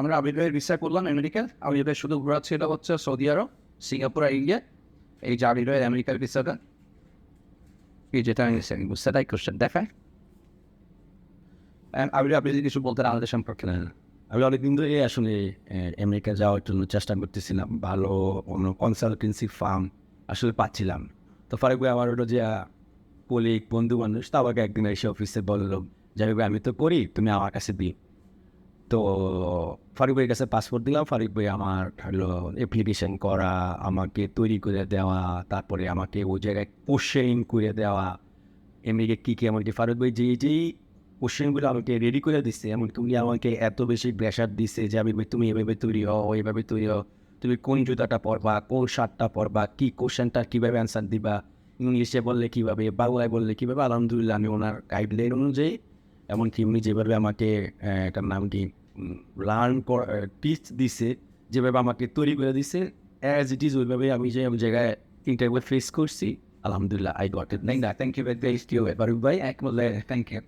আমরা আবির্ভাবের ভিসা করলাম আমেরিকা আবির্ভাবের শুধু ঘোরা ছিল হচ্ছে সৌদি আরব, সিঙ্গাপুর আর ইন্ডিয়া। এই যে আবির্ভাবের আমেরিকার ভিসাটা এই যেটা আমি সেটাই কোশ্চেন দেখায় আবির আপনি যদি কিছু বলতেন আমাদের সম্পর্কে। না। আমি অনেকদিন ধরে আসলে আমেরিকা যাওয়ার জন্য চেষ্টা করতেছিলাম। ভালো কোনো কনসালটেন্সি ফার্ম আসলে পাচ্ছিলাম। তো ফারুক ভাই আমার হলো যে কলিগ বন্ধু মানুষ তো আমাকে একদিন এসে অফিসে বলল যাই আমি তো করি, তুমি আমার কাছে দিই তো ফারুক ভাইয়ের কাছে পাসপোর্ট দিলাম। ফারুক ভাই আমার, হলো অ্যাপ্লিকেশন করা, আমাকে তৈরি করে দেওয়া, তারপরে আমাকে ওই জায়গায় কোশ্চেন করে দেওয়া, এমনিকে কী কী এমনকি ফারুক ভাই যেই যেই কোশ্চেনগুলো আমাকে রেডি করে দিচ্ছে এমনকি উনি আমাকে এত বেশি প্রেশার দিচ্ছে যে আমি তুমি এভাবে তৈরি হও, এভাবে তৈরি হও। তুমি কোন জুতাটা পরবা, কোন শার্টটা পরবা, কী কোশ্চেনটা কীভাবে অ্যান্সার দিবা, ইংলিশে বললে কীভাবে, বাংলায় বললে কীভাবে? আলহামদুলিল্লাহ আমি ওনার গাইডলাইন অনুযায়ী, এমনকি উনি যেভাবে আমাকে এটার নাম কি লার্ন টিচ দিছে যেভাবে আমাকে তৈরি করে দিছে অ্যাজ ইট ইজ ওইভাবে আমি যে আমি জায়গায় ইন্টারভিউ ফেস করছি। আলহামদুলিল্লাহ আই গট ইট নাই না থ্যাংক ইউ ভেরি ভাই এক থ্যাংক ইউ